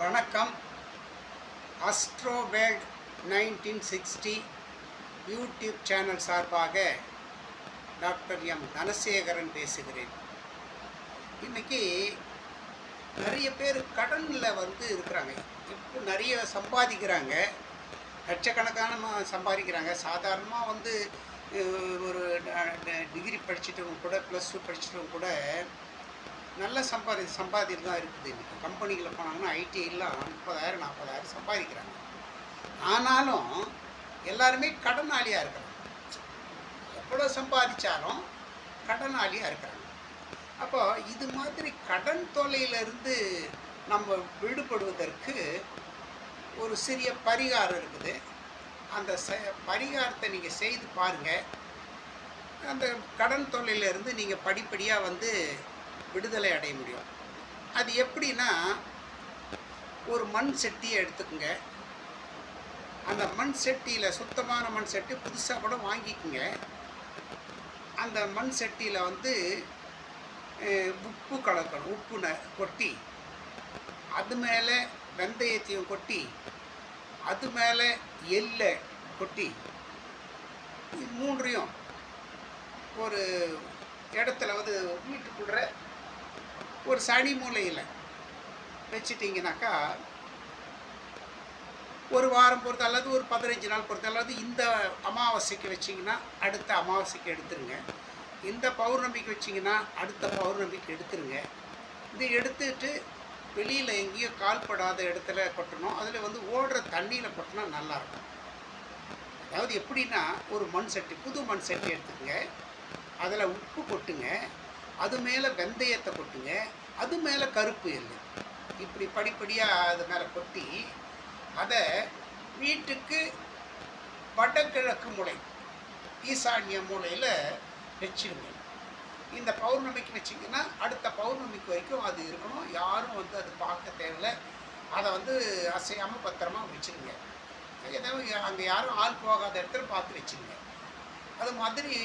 வணக்கம். Astroworld nineteen sixty YouTube channel சார்பாக doctor M Dhanasekaran பேசுகிறேன். இன்னைக்கு நிறைய பேர் கடனில் வந்து இருக்கிறாங்க. இப்போ நிறைய சம்பாதிக்கிறாங்க. லட்சக்கணக்கான சம்பாதிக்கிறாங்க. சாதாரணமாக வந்து ஒரு டிகிரி படிச்சுட்டவங்க கூட ப்ளஸ் டூ படிச்சிட்டவங்க கூட நல்ல சம்பாதி சம்பாதியம் தான் இருக்குது இன்றைக்கி கம்பெனிகளை போனாங்கன்னா ஐடிஐலாம் முப்பதாயிரம் நாற்பதாயிரம் சம்பாதிக்கிறாங்க. ஆனாலும் எல்லாருமே கடனாளியாக இருக்கிறாங்க. எவ்வளோ சம்பாதிச்சாலும் கடனாளியாக இருக்கிறாங்க. அப்போ இது மாதிரி கடன் தொல்லையிலிருந்து நம்ம விடுபடுவதற்கு ஒரு சிறிய பரிகாரம் இருக்குது. அந்த ச பரிகாரத்தை நீங்கள் செய்து பாருங்கள் அந்த கடன் தொல்லையிலேருந்து நீங்கள் படிப்படியாக வந்து விடுதலை அடைய முடியும். அது எப்படின்னா ஒரு மண் செட்டியை எடுத்துக்கோங்க. அந்த மண் செட்டியில் சுத்தமான மண் செட்டி புதுசாக கூட வாங்கிக்கோங்க. அந்த மண் செட்டியில் வந்து உப்பு கலக்கணும். உப்பு ந கொட்டி அது மேலே வெந்தயத்தையும் கொட்டி அது மேலே எள்ளை கொட்டி இது மூன்றையும் ஒரு இடத்துல வந்து வீட்டுக்குள்ள ஒரு சனி மூலையில் வச்சிட்டிங்கனாக்கா ஒரு வாரம் பொறுத்து அல்லது ஒரு பதினஞ்சு நாள் பொறுத்து அல்லது இந்த அமாவாசைக்கு வச்சிங்கன்னா அடுத்த அமாவாசைக்கு எடுத்துருங்க. இந்த பௌர்ணமிக்கு வச்சிங்கன்னா அடுத்த பௌர்ணமிக்கு எடுத்துருங்க. இது எடுத்துட்டு வெளியில் எங்கேயோ கால்படாத இடத்துல கொட்டணும். அதில் வந்து ஓடுற தண்ணியில் கொட்டினா நல்லாயிருக்கும். அதாவது எப்படின்னா ஒரு மண் சட்டி புது மண் சட்டி எடுத்துக்கங்க அதில் உப்பு கொட்டுங்க. அது மேலே வெந்தயத்தை கொட்டுங்க அது மேலே கருப்பு எள்ளு. இப்படி படிப்படியாக அது மேலே கொட்டி அதை வீட்டுக்கு வடகிழக்கு மூலை ஈசான்ய மூலையில் வச்சிருங்க. இந்த பௌர்ணமிக்கு வச்சிங்கன்னா அடுத்த பௌர்ணமிக்கு வரைக்கும் அது இருக்கணும். யாரும் வந்து அது பார்க்க தேவையில்ல. அதை வந்து அசையாமல் பத்திரமா வச்சுருங்க. ஏதாவது அங்கே யாரும் ஆள் போகாத இடத்துல பார்த்து வச்சுருங்க. அது மாதிரி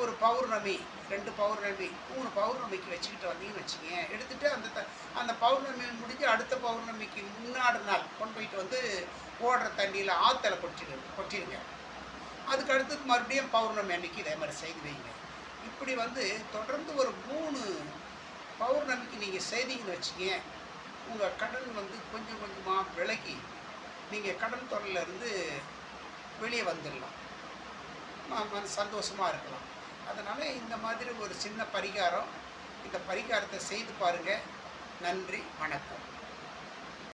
ஒரு பௌர்ணமி ரெண்டு பௌர்ணமி மூணு பௌர்ணமிக்கு வச்சுக்கிட்டு வந்தீங்கன்னு வச்சுங்க எடுத்துகிட்டு அந்த த- அந்த பௌர்ணமி முடிஞ்சு அடுத்த பௌர்ணமிக்கு முன்னாடி நாள் கொண்டு போயிட்டு வந்து ஓடுற தண்ணியில் ஆற்றுல கொட்டிடு கொட்டிடுங்க அதுக்கு அடுத்தது மறுபடியும் பௌர்ணமி அன்னைக்கு இதே மாதிரி செய்து வைங்க. இப்படி வந்து தொடர்ந்து ஒரு மூணு பௌர்ணமிக்கு நீங்கள் செய்தீங்கன்னு வச்சுங்க உங்கள் கடன் வந்து கொஞ்சம் கொஞ்சமாக விலகி நீங்கள் கடன் தொல்லையில வெளியே வந்துடலாம் சந்தோஷமாக இருக்கலாம். அதனால் இந்த மாதிரி ஒரு சின்ன பரிகாரம் இந்த பரிகாரத்தை செய்து பாருங்கள் நன்றி வணக்கம்.